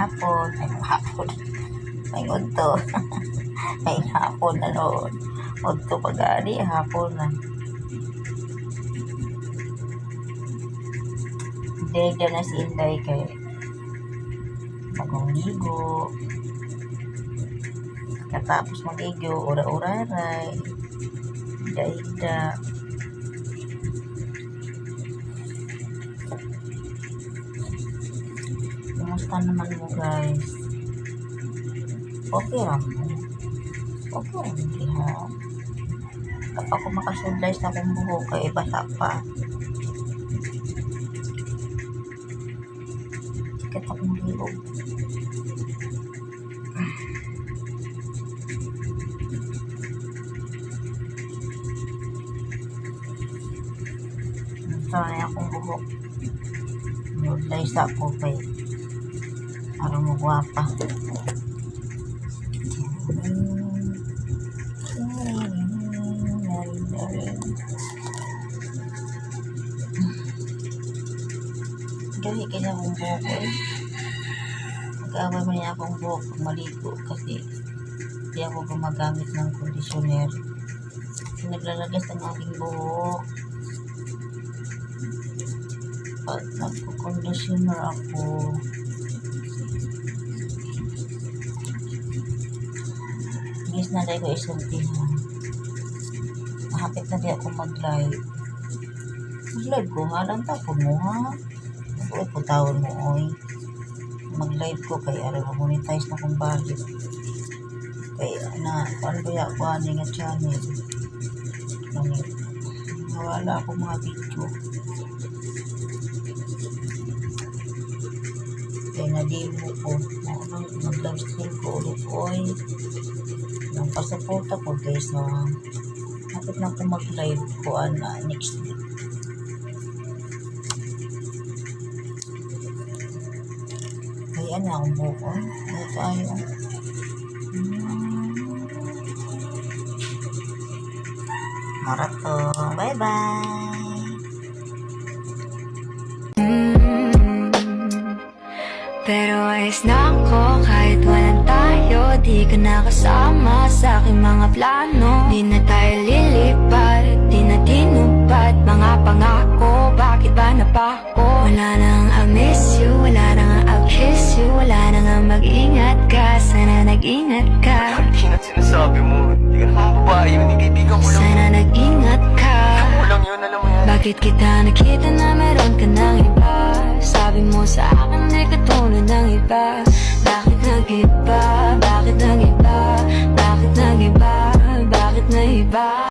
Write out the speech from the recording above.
hapon, may hapon. May unto. may hapon ano. Unto pagani hapon na. Dega na si Inday kay bagong ligo. Katapos mag-igyo, ura-uraray. Ida-ida. Kumusta naman mo guys? Okay lang mo. Okay lang hindi ha. Kapag ako makasudlay sa akong buhok, kay basa pa. Sikat akong bilog. Na akong buhok. Sudlay sa ako kay para mo gwapa. Gahi kaya akong buhok eh. Mag-away mo niya akong buhok pag maligo kasi hindi ako gumagamit ng conditioner. Naglalagas ang aking buhok. Pag nagko-conditioner ako, Guys, na ko isultihan. Mahapit na di ako mag-live. Mag-live ko nga lang tapon mo ha. Uy, putawon mo oy. Mag-live ko kay ara monetize na kong budget. Kay na, ano ba ya ko ani nga channel. Ano, nawala ako mga video. Kaya na-demo ko. Mag-live stream ko ulit oy ng pasuporta ko guys na kapit na ako mag-live ko na next week. Kaya na akong buko. Ano tayo? Marathon. Bye-bye! Pero ayos na ako kahit walang Di ka nakasama sa aking mga plano Di na tayo lilipat, di na tinupad Mga pangako, bakit ba napako? Wala nang I miss you, wala nang I'll kiss you Wala nang mag-ingat ka, sana nag-ingat ka Hindi na sinasabi mo. Hindi ka naman babae yun. Kaibigan ko lang. Sana nag-ingat ka Ako lang yun, alam mo yan. Bakit kita nakita na meron ka ng iba? Sabi mo sa akin di ka tulad ng iba Bakit nag-iba? Bakit nag-iba? Bakit nag-iba? Bakit na iba?